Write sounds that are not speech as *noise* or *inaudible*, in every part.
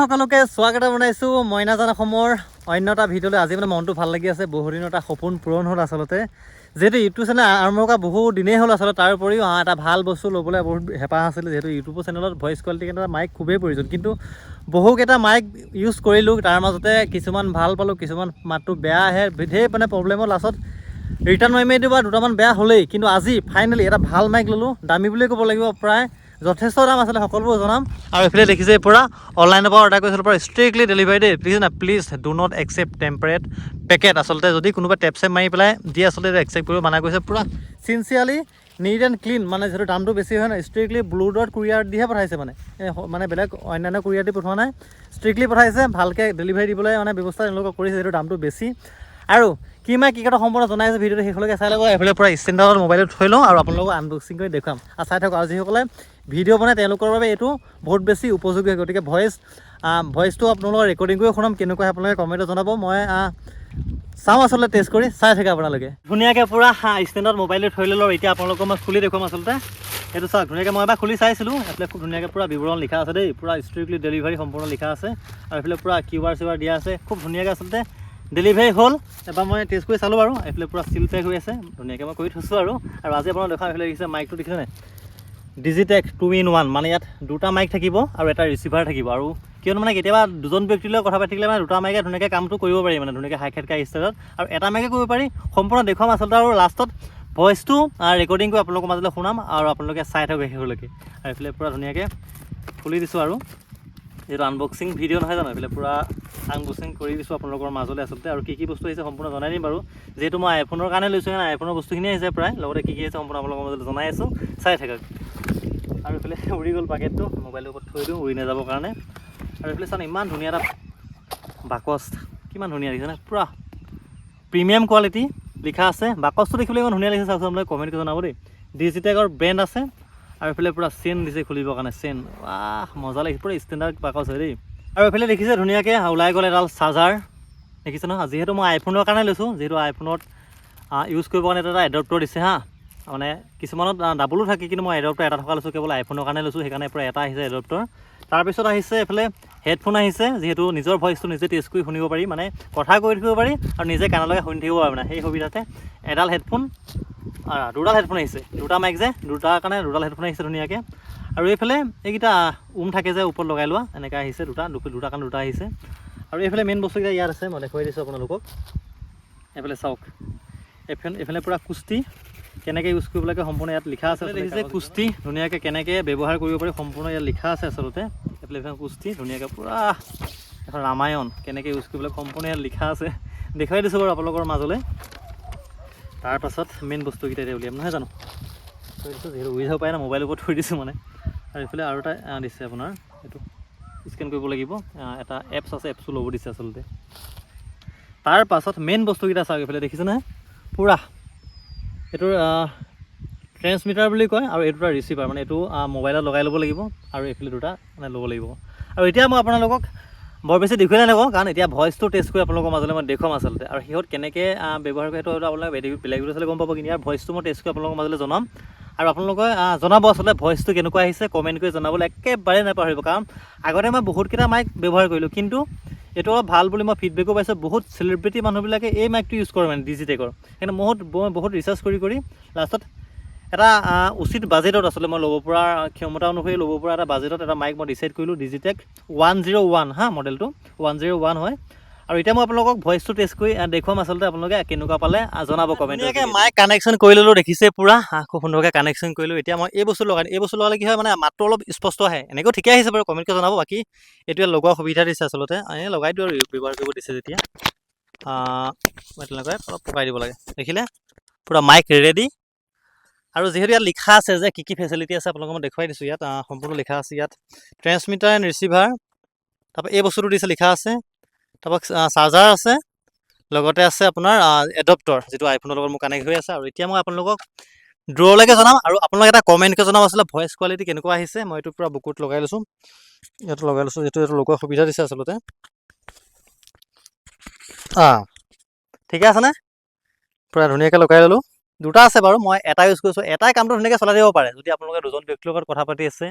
সকলোকে স্বাগত জনাইছোঁ। মইনাজান অসমৰ অন্য এটা ভিডিঅ'লৈ আজি মানে মনটো ভাল লাগি আছে। বহু দিনৰ এটা সপোন পূৰণ হ'ল আচলতে। যিহেতু ইউটিউব চেনেল আৰম্ভ কৰা বহু দিনেই হ'ল আচলতে তাৰ উপৰিও এটা ভাল বস্তু ল'বলৈ বহুত হেঁপাহ আছিলে। যিহেতু ইউটিউব চেনেলত ভইচ কোৱালিটি এটা মাইক খুবেই প্ৰয়োজন। কিন্তু বহুকেইটা মাইক ইউজ কৰিলোঁ। তাৰ মাজতে কিছুমান ভাল পালোঁ কিছুমান মাতটো বেয়া আহে। ধেৰ মানে প্ৰব্লেমৰ লাষ্টত ৰিটাৰ্ণ মাৰি মাৰি দিওঁ বা দুটামান বেয়া হ'লেই। কিন্তু আজি ফাইনেলি এটা ভাল মাইক ল'লোঁ। দামী বুলিয়ে ক'ব লাগিব প্ৰায়। যথেষ্ট দাম আছিলে, সকলোবোৰ জনাম। আৰু এইফালে দেখিছে পূৰা অনলাইনৰ পৰা অৰ্ডাৰ কৰিছিলোঁ, পৰা ষ্ট্ৰিক্টলি ডেলিভাৰী দেই। প্লিজ না please do not accept tampered packet আচলতে যদি কোনোবা টেপ চেপ মাৰি পেলাই দিয়ে, আচলতে একচেপ্ট কৰিব মানা কৰিছে। পূৰা চিনচিয়াৰলি নিট এণ্ড ক্লিন মানে যিহেতু দামটো বেছি হয় ন ষ্ট্ৰিক্টলি ব্লু ডট কুৰিয়াৰ দিহে পঠাইছে মানে। মানে বেলেগ অন্যান্য কুৰিয়াৰ দি পঠোৱা নাই। ষ্ট্ৰিক্টলি পঠাইছে, ভালকৈ ডেলিভাৰী দিবলৈ মানে ব্যৱস্থা তেওঁলোকক কৰিছে, যিহেতু দামটো বেছি। আৰু কি মাই কি কথা সম্পূৰ্ণ জনাই আছে ভিডিঅ'টো শেষলৈকে চাই ল'ব, এইফালে পূৰা ষ্টেণ্ডাৰ্ডত মোবাইলত থৈ লওঁ আৰু আপোনালোকক আনবক্সিং কৰি দেখুৱাম। আৰু চাই থাকক আৰু যিসকলে ভিডিঅ' বনাই তেওঁলোকৰ বাবে এইটো বহুত বেছি উপযোগী হয়। গতিকে ভইচ ভইচটো আপোনালোকৰ ৰেকৰ্ডিং কৰি শুনাম, কেনেকুৱা আপোনালোকে কমেণ্টত জনাব। মই চাওঁ আচলতে টেষ্ট কৰি, চাই থাকে আপোনালোকে। ধুনীয়াকৈ পূৰা ষ্টেণ্ডত মোবাইলটো থৈ ল'লোঁ এতিয়া আপোনালোকক মই খুলি দেখুৱাম আচলতে। এইটো চাওক, ধুনীয়াকৈ মই এবাৰ খুলি চাইছিলোঁ। এইফালে খুব ধুনীয়াকৈ পূৰা বিৱৰণ লিখা আছে দেই। পূৰা ষ্ট্ৰিক্টলি ডেলিভাৰী সম্পূৰ্ণ লিখা আছে। আৰু এইফালে পূৰা কিউ আৰ চিউ আৰ দিয়া আছে। খুব ধুনীয়াকৈ আচলতে ডেলিভাৰী হ'ল। এবাৰ মই টেষ্ট কৰি চালোঁ বাৰু, এইফালে পূৰা ষ্টিল পেক হৈ আছে, ধুনীয়াকৈ মই কৰি থৈছোঁ আৰু। আৰু আজি আপোনালোক দেখা এইফালে দেখিছে মাইকটো দেখিছে নাই? ডিজিটেক টু ইন ওৱান মানে ইয়াত দুটা মাইক থাকিব আৰু এটা ৰিচিভাৰ থাকিব। আৰু কিয়নো মানে কেতিয়াবা দুজন ব্যক্তিৰ কথা পাতি থাকিলে মানে দুটা মাইকে ধুনীয়াকৈ কামটো কৰিব পাৰি মানে ধুনীয়াকৈ খেটকা ষ্টাইলত আৰু এটা মাইকে কৰিব পাৰি, সম্পূৰ্ণ দেখুৱাম আচলতে আৰু লাষ্টত ভইচটো ৰেকৰ্ডিং কৰি আপোনালোকৰ মাজলৈ শুনাম আৰু আপোনালোকে চাই থাকক শেষলৈকে। আৰু এইফালে পূৰা ধুনীয়াকৈ খুলি দিছোঁ আৰু। যিহেতু আনবক্সিং ভিডিঅ' নহয় জানো? এইফালে পূৰা আনবক্সিং কৰি দিছোঁ আপোনালোকৰ মাজলৈ আচলতে। আৰু কি কি বস্তু আহিছে সম্পূৰ্ণ জনাই দিম বাৰু। যিহেতু মই আইফোনৰ কাৰণে লৈছোঁ কাৰণে আইফোনৰ বস্তুখিনি আহিছে প্ৰায়। লগতে কি কি আহিছে সম্পূৰ্ণ আপোনালোকৰ মাজলৈ জনাই আছোঁ। চাই থাকক। আৰু এইফালে *laughs* উৰি গ'ল পাকেটটো মোবাইলৰ ওপৰত থৈ দিওঁ, উৰি নাযাবৰ কাৰণে। আৰু এইফালে চাওঁ ইমান ধুনীয়া এটা বাকচ। কিমান ধুনীয়া দেখিছেনে পূৰা প্ৰিমিয়াম কোৱালিটি লিখা আছে। বাকচটো দেখিবলৈ ইমান ধুনীয়া লাগিছে। চাওকচোন আপোনালোকে কমেণ্ট কৰি জনাব দেই। ডিজিটেকৰ ব্ৰেণ্ড আছে। আৰু এইফালে পূৰা চেন দিছে খুলিবৰ কাৰণে চেন আহ, মজা লাগিছে, পূৰা ষ্টেণ্ডাৰ্ড বাকচ হয় দেই। আৰু এইফালে দেখিছে ধুনীয়াকৈ ওলাই গ'ল এডাল চাৰ্জাৰ দেখিছে নহয়, যিহেতু মই আইফোনৰ কাৰণে লৈছোঁ, যিহেতু আইফোনত ইউজ কৰিবৰ কাৰণে এটা এডপ্টৰ দিছে হা। মানে কিছুমানত ডাবলো থাকে, কিন্তু মই এডপ্টৰ এটা থকা লৈছোঁ, কেৱল আইফোনৰ কাৰণে লৈছোঁ, সেইকাৰণে পূৰা এটা আহিছে এডপ্টৰ তাৰপিছত আহিছে এইফালে হেডফোন আহিছে, যিহেতু নিজৰ ভইচটো নিজে টেষ্ট কৰি শুনিব পাৰি মানে কথা কৈ থাকিব পাৰি, আৰু নিজে কাণলৈকে শুনি থাকিব পাৰি মানে সেই সুবিধাতে এডাল হেডফোন দুডাল হেডফোন আহিছে। দুটা মাইক যে দুটাৰ কাৰণে দুডাল হেডফোন আহিছে ধুনীয়াকৈ। আৰু এইফালে এইকেইটা উম থাকে যে ওপৰত লগাই লোৱা এনেকৈ আহিছে দুটা দুটা কাৰণে দুটা আহিছে। আৰু এইফালে মেইন বস্তুকেইটা ইয়াত আছে মই দেখুৱাই দিছোঁ আপোনালোকক। এইফালে চাওক এইফালে এইফালে পূৰা কুস্তি। কেনেকৈ ইউজ কৰিব লাগে সম্পূৰ্ণ ইয়াত লিখা আছে দেখিছে কুস্তি ধুনীয়াকৈ কেনেকৈ ব্যৱহাৰ কৰিব পাৰি সম্পূৰ্ণ ইয়াত লিখা আছে আচলতে। এইফালে এইফালে কুস্তি ধুনীয়াকৈ পূৰা এখন ৰামায়ণ কেনেকৈ ইউজ কৰিব লাগে সম্পূৰ্ণ ইয়াত লিখা আছে। দেখুৱাই দিছোঁ বাৰু আপোনালোকৰ মাজলৈ। তাৰপাছত মেইন বস্তুকেইটা এতিয়া উলিয়াম নহয় জানো? থৈ দিছোঁ যিহেতু উৰি যাব পাৰে না মোবাইলৰ ওপৰত থৈ দিছোঁ মানে। আৰু এইফালে আৰু এটা দিছে আপোনাৰ এইটো স্কেন কৰিব লাগিব। এটা এপছ আছে এপছটো ল'ব দিছে আচলতে। তাৰ পাছত মেইন বস্তুকেইটা চাওক এইফালে দেখিছে নহয়? পূৰা। এইটোৰ ট্ৰেন্সমিটাৰ বুলি কয় আৰু এইটো এটা ৰিচিভাৰ মানে এইটো মোবাইলত লগাই ল'ব লাগিব আৰু এইফালে দুটা মানে ল'ব লাগিব। আৰু এতিয়া মই আপোনালোকক বৰ বেছি দেখুৱাই নকওঁ কাৰণ এতিয়া ভইচটো টেষ্ট কৰি আপোনালোকৰ মাজলৈ মই দেখুৱাম আচলতে। আৰু সিহঁত কেনেকৈ ব্যৱহাৰ কৰে সেইটো আপোনালোকে বেলেগ ভিডিঅ' চালে গম পাব কিন্তু ইয়াৰ ভইচটো মই টেষ্ট কৰি আপোনালোকৰ মাজলৈ জনাম। আৰু আপোনালোকে জনাব আচলতে ভইচটো কেনেকুৱা আহিছে কমেণ্ট কৰি জনাবলৈ একেবাৰে নাপাহৰিব, কাৰণ আগতে মই বহুতকেইটা মাইক ব্যৱহাৰ কৰিলোঁ, কিন্তু এইটো অলপ ভালো বুলি মই ফিডবেকো পাইছোঁ, বহুত চেলিব্ৰিটি মানুহবিলাকে এই মাইকটো ইউজ কৰে মানে ডিজিটেকৰ কিন্তু বহুত বহুত ৰিচাৰ্চ কৰি কৰি লাষ্টত এটা উচিত বাজেটত আচলতে মই ল'ব পৰা ক্ষমতা অনুসৰি ল'ব পৰা এটা বাজেটত এটা মাইক মই ডিচাইড কৰিলোঁ ডিজিটেক ওৱান জিৰ' ওৱান হা মডেলটো ওৱান জিৰ' ওৱান হয়। আৰু এতিয়া মই আপোনালোকক ভইচটো টেষ্ট কৰি দেখুৱাম আচলতে আপোনালোকে কেনেকুৱা পালে জনাব কমেণ্ট মাইক কানেকশ্যন কৰি ল'লোঁ দেখিছে পূৰা খুব সুন্দৰকৈ কানেকশ্যন কৰিলোঁ এতিয়া মই এই বস্তু লগাই এই বস্তু লগালে কি হয় মানে মাতটো অলপ স্পষ্ট আহে। এনেকৈও ঠিকে আহিছে বাৰু কমেণ্টকৈ জনাব। বাকী এইটোৱে লগোৱা সুবিধা দিছে আচলতে। এই লগাই দিওঁ আৰু ব্যৱহাৰ কৰিব দিছে যেতিয়া। তেনেকৈ অলপ পকাই দিব লাগে। দেখিলে? পূৰা মাইক ৰেডি আৰু যিহেতু ইয়াত লিখা আছে যে কি কি ফেচিলিটি আছে, আপোনালোকক মই দেখুৱাই দিছোঁ ইয়াত সম্পূৰ্ণ লিখা আছে ইয়াত। ট্ৰেন্সমিটাৰ এণ্ড ৰিচিভাৰ তাৰপৰা এই বস্তুটো দিছে, লিখা আছে। তাৰপৰা চাৰ্জাৰ আছে। লগতে আছে আপোনাৰ এডপ্টৰ যিটো আইফোনৰ লগত মোৰ কানেক্ট হৈ আছে। আৰু এতিয়া মই আপোনালোকক দূৰলৈকে জনাম আৰু আপোনালোকে এটা কমেণ্টকৈ জনাম আচলতে ভইচ কোৱালিটি কেনেকুৱা আহিছে, মই এইটো পূৰা বুকুত লগাই লৈছোঁ। ইয়াতো লগাই লৈছোঁ যিটো এইটো লগোৱা সুবিধা দিছে আচলতে। অঁ ঠিকে আছেনে পূৰা ধুনীয়াকৈ লগাই ল'লোঁ। দুটা আছে বাৰু মই এটা ইউজ কৰিছোঁ। এটাই কামটো ধুনীয়াকৈ চলাই দিব পাৰে। যদি আপোনালোকে দুজন ব্যক্তিৰ লগত কথা পাতি আছে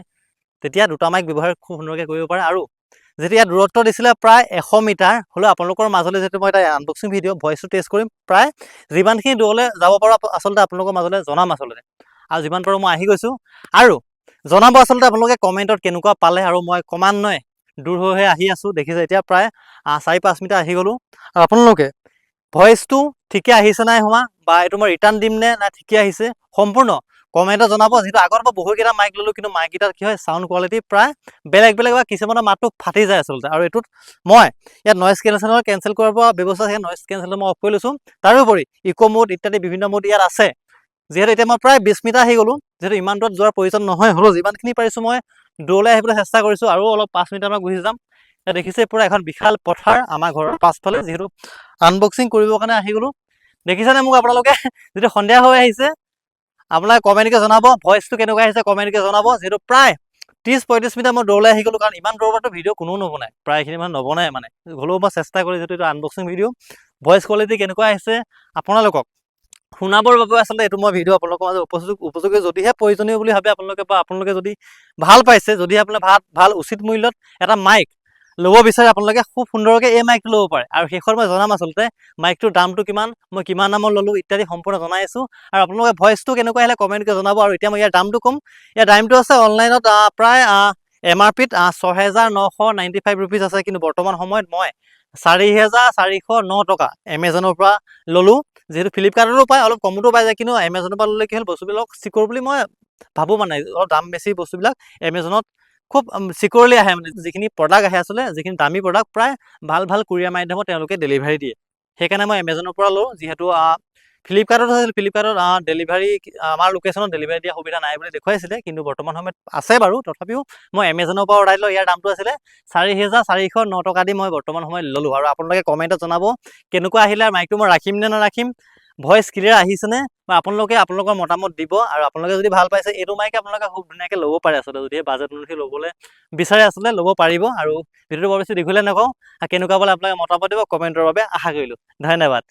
তেতিয়া দুটা মাইক ব্যৱহাৰ খুব সুন্দৰকৈ কৰিব পাৰে। আৰু যিহেতু ইয়াত দূৰত্ব দিছিলে প্ৰায় এশ মিটাৰ হ'লেও আপোনালোকৰ মাজলৈ যিহেতু মই এটা আনবক্সিং ভিডিঅ' ভইচটো টেষ্ট কৰিম। প্ৰায় যিমানখিনি দূৰলৈ যাব পাৰোঁ আচলতে আপোনালোকৰ মাজলৈ জনাম আচলতে। আৰু যিমান পাৰোঁ মই আহি গৈছোঁ। আৰু জনাব আচলতে আপোনালোকে কমেণ্টত কেনেকুৱা পালে আৰু মই ক্ৰমান্বয়ে দূৰ হৈ আহি আছোঁ। দেখিছে এতিয়া প্ৰায় চাৰি পাঁচ মিটাৰ আহি গ'লোঁ। আৰু আপোনালোকে ভইচটো ঠিকে আহিছে নাই হোৱা? বা এইটো মই ৰিটাৰ্ণ দিম নে নাই ঠিকে আহিছে? সম্পূৰ্ণ কমেণ্টত জনাব। যিহেতু আগত মই বহুকেইটা মাইক ল'লোঁ, কিন্তু মাইককেইটাত কি হয়? চাউণ্ড কোৱালিটি প্ৰায় বেলেগ বেলেগ বা কিছুমানৰ মাতটো ফাটি যায় আচলতে। আৰু এইটোত মই ইয়াত নইজ কেঞ্চেলৰ কেঞ্চেল কৰাৰ পৰা ব্যৱস্থা আছে। নইজ কেঞ্চেল মই অফ কৰি লৈছোঁ। তাৰোপৰি ইক' মোড ইত্যাদি বিভিন্ন মোড ইয়াত আছে। যিহেতু এতিয়া মই প্ৰায় বিছ মিটাৰ আহি গ'লোঁ। যিহেতু ইমান দূৰত যোৱাৰ প্ৰয়োজন নহয়। হ'লেও যিমানখিনি পাৰিছোঁ মই দূৰলৈ আহিবলৈ চেষ্টা কৰিছোঁ। আৰু অলপ পাঁচ মিনিটমান গুচি যাম। দেখিছে, পূৰা এখন বিশাল পথাৰ আমাৰ ঘৰৰ পাছফালে, যিহেতু আনবক্সিং কৰিবৰ কাৰণে আহি গ'লোঁ। দেখিছেনে মোক আপোনালোকে? যিটো সন্ধিয়া হৈ আহিছে আপোনালোকে কমেণ্টকে জনাব ভইচটো কেনেকুৱা আহিছে কমেণ্টকে জনাব। যিহেতু প্ৰায় ত্ৰিছ পঁয়ত্ৰিছ মিনিট মই দৌৰলৈ আহি গ'লোঁ, কাৰণ ইমান দূৰৰ পৰাতো ভিডিঅ' কোনেও নবনায়, প্ৰায়খিনি মানে নবনায় মানে। হ'লেও মই চেষ্টা কৰি যিহেতু এইটো আনবক্সিং ভিডিঅ' ভইচ কোৱালিটি কেনেকুৱা আহিছে আপোনালোকক শুনাবৰ বাবে আচলতে এইটো মই ভিডিঅ' আপোনালোকৰ মাজত উপযোগ উপযোগী, যদিহে প্ৰয়োজনীয় বুলি ভাবে আপোনালোকে বা আপোনালোকে যদি ভালো পাইছে যদি আপোনালোকে ভালো ভালো, উচিত মূল্যত এটা মাইক ল'ব বিচাৰে, আপোনালোকে খুব সুন্দৰকৈ এই মাইকটো ল'ব পাৰে। আৰু শেষত মই জনাম আচলতে মাইকটোৰ দামটো কিমান, মই কিমান দামত ল'লোঁ ইত্যাদি সম্পূৰ্ণ জনাই আছোঁ। আৰু আপোনালোকে ভইচটো কেনেকুৱা আহিলে কমেণ্টকৈ জনাব। আৰু এতিয়া মই ইয়াৰ দামটো ক'ম। ইয়াৰ দামটো আছে অনলাইনত প্ৰায় এম আৰ পিত ছহেজাৰ নশ নাইণ্টি ফাইভ ৰুপিজ আছে। কিন্তু বৰ্তমান সময়ত মই চাৰি হেজাৰ চাৰিশ ন টকা এমেজনৰ পৰা ল'লোঁ। যিহেতু ফ্লিপকাৰ্টতো পায়, অলপ কমতো পাই যায়। কিন্তু এমেজনৰ পৰা ল'লে কি হ'ল, বস্তুবিলাক চিকিউৰ বুলি মই ভাবোঁ মানে অলপ দাম বেছি বস্তুবিলাক এমেজনত খুব চিকিউৰলি আহে মানে যিখিনি প্ৰডাক্ট আহে আচলতে, যিখিনি দামী প্ৰডাক্ট প্ৰায় ভালো ভালো কুৰিয়াৰ মাধ্যমত তেওঁলোকে ডেলিভাৰী দিয়ে। সেইকাৰণে মই এমেজনৰ পৰা লওঁ, যিহেতু ফ্লিপকাৰ্টত আছিল ফ্লিপকাৰ্টত ডেলিভাৰী আমাৰ লোকেশ্যনত ডেলিভাৰী দিয়া সুবিধা নাই বুলি দেখুৱাইছিলে, কিন্তু বৰ্তমান সময়ত আছে বাৰু। তথাপিও মই এমেজনৰ পৰা অৰ্ডাৰ দিলোঁ ইয়াৰ দামটো আছিলে চাৰি হেজাৰ চাৰিশ ন টকা দি মই বৰ্তমান সময়ত ল'লোঁ। আৰু আপোনালোকে কমেণ্টত জনাব, কেনেকুৱা আহিলে মাইকটো মই ৰাখিম নে নাৰাখিম। ভইচ ক্লিয়াৰ আহিছেনে? বা আপোনালোকে আপোনালোকৰ মতামত দিব আৰু আপোনালোকে যদি ভালো পাইছে, এইটো মাইকে আপোনালোকে খুব ধুনীয়াকৈ ল'ব পাৰে আচলতে যদিহে বাজেট অনুসৰি ল'বলৈ বিচাৰে আচলতে, ল'ব পাৰিব আৰু ভিডিঅ'টো বৰ বেছি দীঘলীয়া নকওঁ। কেনেকুৱা বলে আপোনালোকে মতামত দিব কমেণ্টৰ বাবে আশা কৰিলোঁ। ধন্যবাদ।